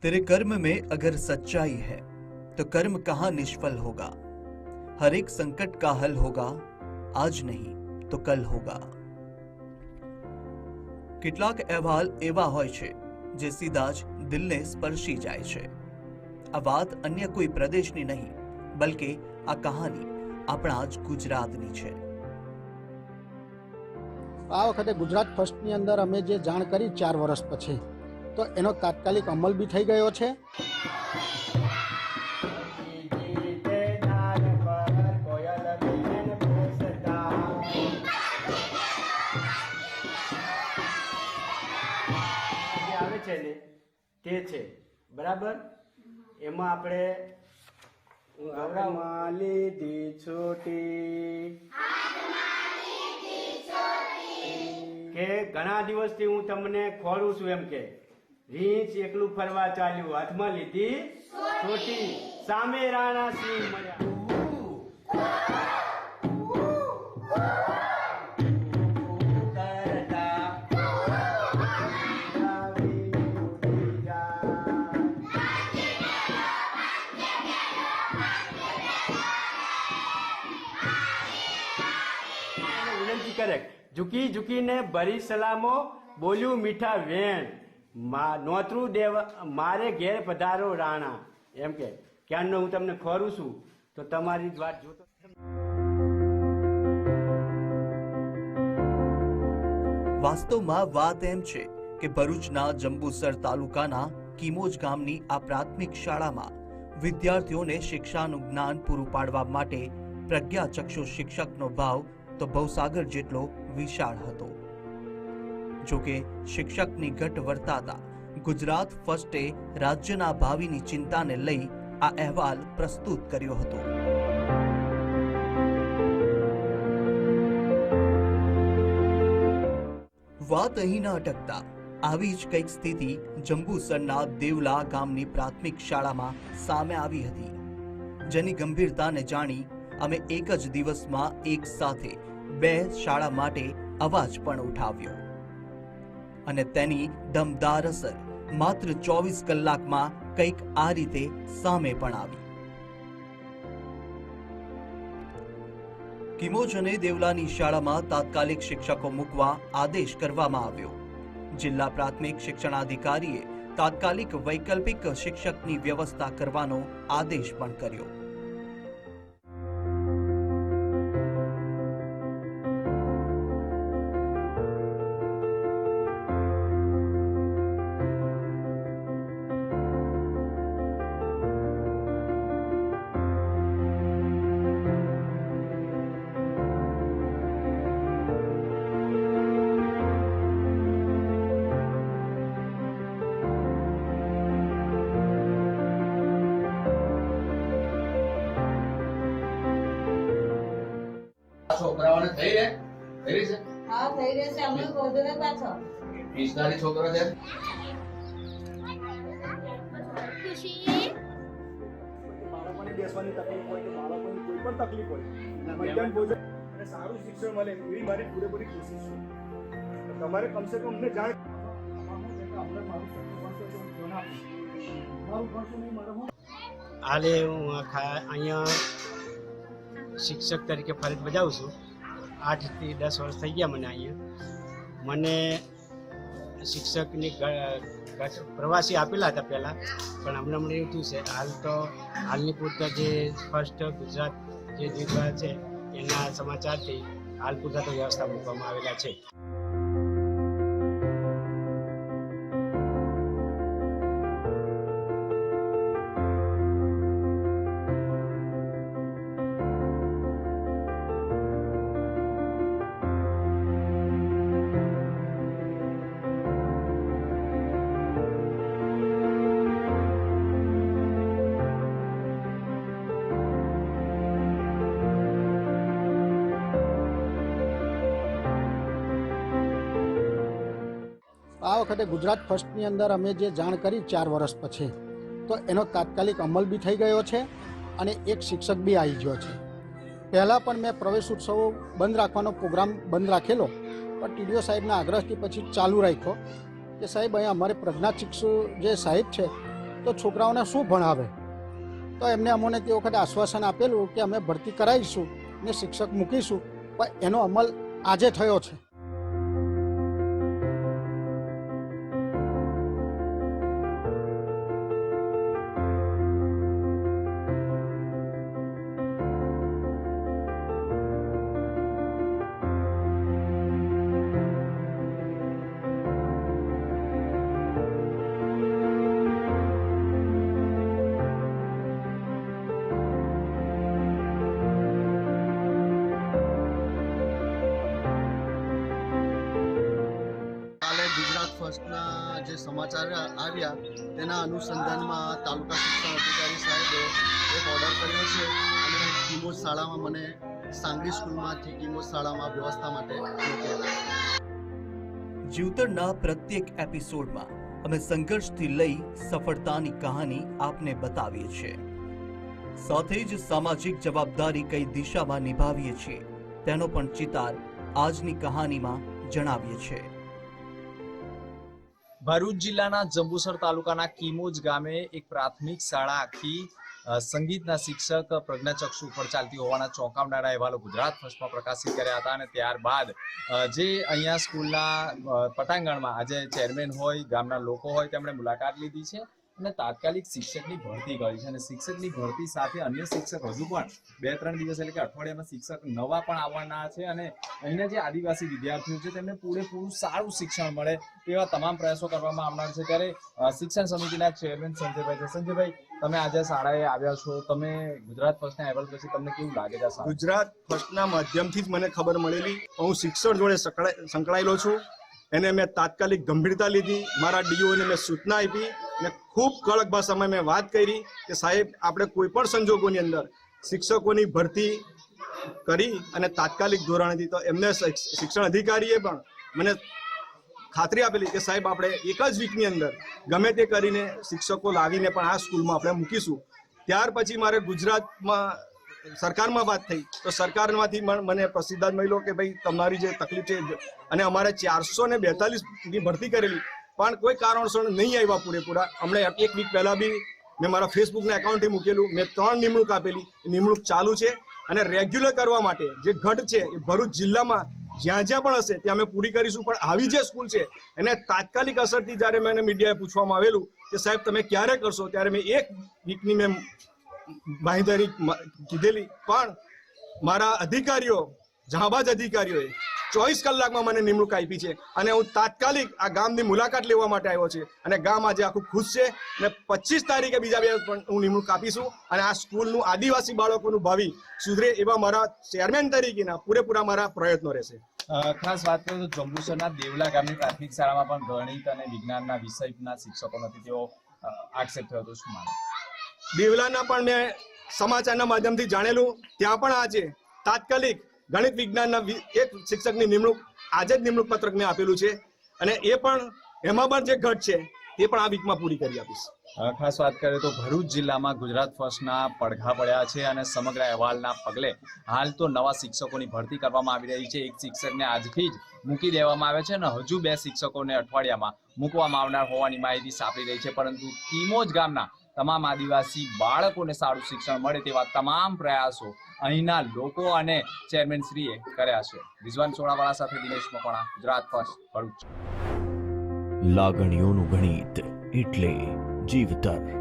तेरे कर्म में अगर सच्चाई है तो कर्म कहाँ निष्फल होगा हर एक संकट का हल होगा आज नहीं तो कल होगा કેટલાક અહેવાલ એવા હોય છે જે સીધા જ દિલને સ્પર્શી જાય છે આ વાત અન્ય કોઈ પ્રદેશની નહીં બલકે આ કહાની આપણા જ ગુજરાતની છે આ વખતે ગુજરાત ફર્સ્ટની અંદર અમે જે જાણ કરી ચાર વર્ષ પછી તો એનો તાત્કાલિક અમલ બી થઈ ગયો છે. જે આવે છે ને તે છે. બરાબર? એમાં આપણે ગૌરામાં લીધી છૂટી. કે ઘણા દિવસથી હું તમને ખોરું છું એમ કે. રીંછ એકલું ફરવા ચાલ્યું. હાથમાં લીધી છોટી સામે રાણા સિંહ મળ્યા. વિનંતી કરે ઝૂકી ઝૂકીને ભરી સલામો, બોલ્યું મીઠા વેણ. નોતરું દેવ મારે ઘેર પધારો રાણા. એમ કે, ક્યારનો હું તમને ખોરું છું? તો તમારી જ વાત જોતો વાસ્તવમાં વાત એમ છે કે ભરૂચના જંબુસર તાલુકાના કિમોજ ગામની આ પ્રાથમિક શાળામાં વિદ્યાર્થીઓને શિક્ષાનું જ્ઞાન પૂરું પાડવા માટે પ્રજ્ઞાચક્ષુ શિક્ષકનો ભાવ તો ભવસાગર જેટલો વિશાળ હતો. જો કે શિક્ષકની ઘટ વર્તાતા ગુજરાત ફર્સ્ટે રાજ્યના ભાવિની ચિંતાને લઈ આ અહેવાલ પ્રસ્તુત કર્યો હતો. વાત અહીં ન અટકતા. આવી જ કંઈક સ્થિતિ જંબુસરના દેવલા ગામની પ્રાથમિક શાળામાં સામે આવી હતી. જેની ગંભીરતાને જાણી અમે એક જ દિવસમાં એક સાથે બે શાળા માટે અવાજ પણ ઉઠાવ્યો. અને તેની દમદાર અસર માત્ર ચોવીસ કલાકમાં કંઈક આ રીતે સામે પણ આવી. કિમોજને દેવલાની શાળામાં તાત્કાલિક શિક્ષકો મૂકવા આદેશ કરવામાં આવ્યો. જિલ્લા પ્રાથમિક શિક્ષણાધિકારીએ તાત્કાલિક વૈકલ્પિક શિક્ષકની વ્યવસ્થા કરવાનો આદેશ પણ કર્યો. થઈ રહે? થઈ રહી છે? હા થઈ રહેશે અમે ગોધરે પાછો પિસ્તાલીસ છોકરો છે? બાળકોને બેસવાની તકલીફ હોય કે બાળકોની કોઈ પણ તકલીફ હોય મધ્યાહન ભોજન અને સારું શિક્ષણ મળે એવી મારી પૂરેપૂરી કોશિશ છે. તમારે કમસે કમ અમને જાણ આપણે મારું છે, હાલે હું આ ખા- અહીંયા શિક્ષક તરીકે ફરજ બજાવું છું. આઠથી દસ વર્ષ થઈ ગયા મને અહીંયા. મને શિક્ષકની પ્રવાસી આપેલા હતા પહેલાં, પણ હમણાં હમણાં એવું થયું છે, હાલ તો હાલની પૂરતા જે ફર્સ્ટ ગુજરાત જે જિલ્લા છે, એના સમાચારથી હાલ પૂરતા તો વ્યવસ્થા મૂકવામાં આવેલા છે. આ વખતે ગુજરાત ફર્સ્ટની અંદર અમે જે જાણ કરી ચાર વર્ષ પછી, તો એનો તાત્કાલિક અમલ બી થઈ ગયો છે અને એક શિક્ષક બી આવી ગયો છે. પહેલાં પણ મેં પ્રવેશ ઉત્સવો બંધ રાખવાનો પ્રોગ્રામ બંધ રાખેલો, પણ ટીડીઓ સાહેબના આગ્રહથી પછી ચાલુ રાખ્યો કે સાહેબ, અહીંયા અમારે પ્રજ્ઞા શિક્ષુ જે સાહેબ છે, તો છોકરાઓને શું ભણાવે? તો એમને અમોને તે વખતે આશ્વાસન આપેલું કે અમે ભરતી કરાવીશું ને શિક્ષક મૂકીશું, પણ એનો અમલ આજે થયો છે. ગુજરાત જે સમાચાર આવ્યા તેના અનુસંધાનમાં તાલુકા શિક્ષણ અધિકારી સાહેબે એક ઓર્ડર કર્યો છે અને કિમોજ શાળામાં મને સાંગલી સ્કૂલમાંથી કિમોજ શાળામાં વ્યવસ્થા માટે જીવતરના પ્રત્યેક એપિસોડમાં અમે સંઘર્ષથી લઈ સફળતાની કહાની આપને બતાવીએ છીએ. સાથે જ સામાજિક જવાબદારી કઈ દિશામાં નિભાવીએ છીએ તેનો પણ ચિતાર આજની કહાનીમાં જણાવીએ છીએ. ભરૂચ જિલ્લાના જંબુસર તાલુકાના કિમોજ ગામે એક પ્રાથમિક શાળા આખી સંગીતના શિક્ષક પ્રજ્ઞાચક્ષુ ઉપર ચાલતી હોવાના ચોંકાવનારા અહેવાલો ગુજરાત ફર્સ્ટમાં પ્રકાશિત કર્યા હતા અને ત્યારબાદ જે અહીંયા સ્કૂલના પટાંગણમાં આજે ચેરમેન હોય, ગામના લોકો હોય, તેમણે મુલાકાત લીધી છે. અને તાત્કાલિક શિક્ષકની ભરતી કરી છે. અને શિક્ષકની ભરતી સાથે અન્ય શિક્ષક હજુ પણ બે ત્રણ દિવસ એટલે કે અઠવાડિયામાં શિક્ષક નવા પણ આવવાના છે અને અહીંના જે આદિવાસી વિદ્યાર્થીઓ છે તેમને પૂરેપૂરું સારું શિક્ષણ મળે તેવા તમામ પ્રયાસો કરવામાં આવનાર છે. ત્યારે શિક્ષણ સમિતિના ચેરમેન સંજયભાઈ છે. સંજયભાઈ, તમે આજે શાળાએ આવ્યા છો. તમે ગુજરાત ફર્સ્ટના અહેવાલ પછી તમને કેવું લાગે છે ગુજરાત ફર્સ્ટના માધ્યમથી જ મને ખબર મળેલી. હું શિક્ષણ જોડે સંકળાયેલો છું. એને મેં તાત્કાલિક ગંભીરતા લીધી, મારા ડીઓને મેં સૂચના આપી મેં ખૂબ કડક ભાષામાં મેં વાત કરી કે સાહેબ, આપણે કોઈ પણ સંજોગોની અંદર શિક્ષકોની ભરતી કરી અને તાત્કાલિક ધોરણથી તો એમને શિક્ષ- શિક્ષણ અધિકારીએ પણ મને ખાતરી આપેલી કે સાહેબ, આપણે એક જ વીકની અંદર ગમે તે કરીને શિક્ષકો લાવીને પણ આ સ્કૂલમાં આપણે મૂકીશું. ત્યાર પછી મારે ગુજરાતમાં સરકારમાં વાત થઈ, તો સરકારમાંથી મને પ્રસિદ્ધાંત મળ્યો કે ભાઈ તમારી જે તકલીફ છે, અને અમારે ચારસો ને બેતાલીસની ભરતી કરેલી, પણ કોઈ કારણસર નહીં આવ્યા પૂરેપૂરા. હમણાં એક વીક પહેલા બી મેં મારા ફેસબુકના એકાઉન્ટથી મૂકેલું, મેં ત્રણ નિમણૂક આપેલી નિમણૂક ચાલુ છે, અને રેગ્યુલર કરવા માટે જે ઘટ છે, એ ભરૂચ જિલ્લામાં જ્યાં જ્યાં પણ હશે, ત્યાં અમે પૂરી કરીશું, પણ આવી જે સ્કૂલ છે, એને તાત્કાલિક અસરથી જ્યારે મને મીડિયાએ પૂછવામાં આવેલું કે સાહેબ તમે ક્યારે કરશો, ત્યારે મેં એક વીકની મેં બાંહેધરી મ- કીધેલી. પણ મારા અધિકારીઓ, જહાબાજ અધિકારીઓએ ચોવીસ કલાકમાં મને નિમણૂક આપી છે અને હું તાત્કાલિક આ ગામની મુલાકાત લેવા માટે આવ્યો છે. અને ગામ આજે આખું ખુશ છે અને પચીસ તારીખે બીજા બે પણ હું નિમણૂક આપીશું અને આ સ્કૂલનું આદિવાસી બાળકોનું ભાવિ સુધરે એવા મારા ચેરમેન તરીકેના પૂરેપૂરા મારા પ્રયત્નો રહેશે. ખાસ વાત કરીએ તો જંબુસરના દેવલા ગામની પ્રાથમિક શાળામાં પણ ગણિત અને વિજ્ઞાનના વિષયના શિક્ષકો નથી. તેઓ આક્ષેપ થયો હતો શું માનો દેવલાના પણ મેં સમાચારના માધ્યમથી જાણેલું. ત્યાં પણ આજે તાત્કાલિક ગણિત વિજ્ઞાનના એક શિક્ષકની નિમણૂક, આજે જ નિમણૂક પત્રક મેં આપેલું છે. અને એ પણ એમાં પણ જે ઘટ છે, એ પણ આ વીકમાં પૂરી કરી આપીશ. ખાસ વાત કરીએ તો ભરૂચ જિલ્લામાં ગુજરાત ફર્સ્ટના પડઘા પડ્યા છે અને સમગ્ર અહેવાલના પગલે હાલ તો નવા શિક્ષકોની ભરતી કરવામાં આવી રહી છે. એક શિક્ષકને આજથી જ મૂકી દેવામાં આવે છે અને હજુ બે શિક્ષકોને અઠવાડિયામાં મૂકવામાં આવનાર હોવાની માહિતી સાંપડી રહી છે. પરંતુ કિમોજ ગામના તમામ આદિવાસી બાળકોને સારું શિક્ષણ મળે તેવા તમામ પ્રયાસો અહીંના લોકો અને ચેરમેન શ્રીએ કર્યા છે. રિઝવાન સોળાવાળા સાથે દિનેશ મકવાણા, ગુજરાત ફર્સ્ટ, ભરૂચ. લાગણીઓનું ગણિત એટલે Jeevatar.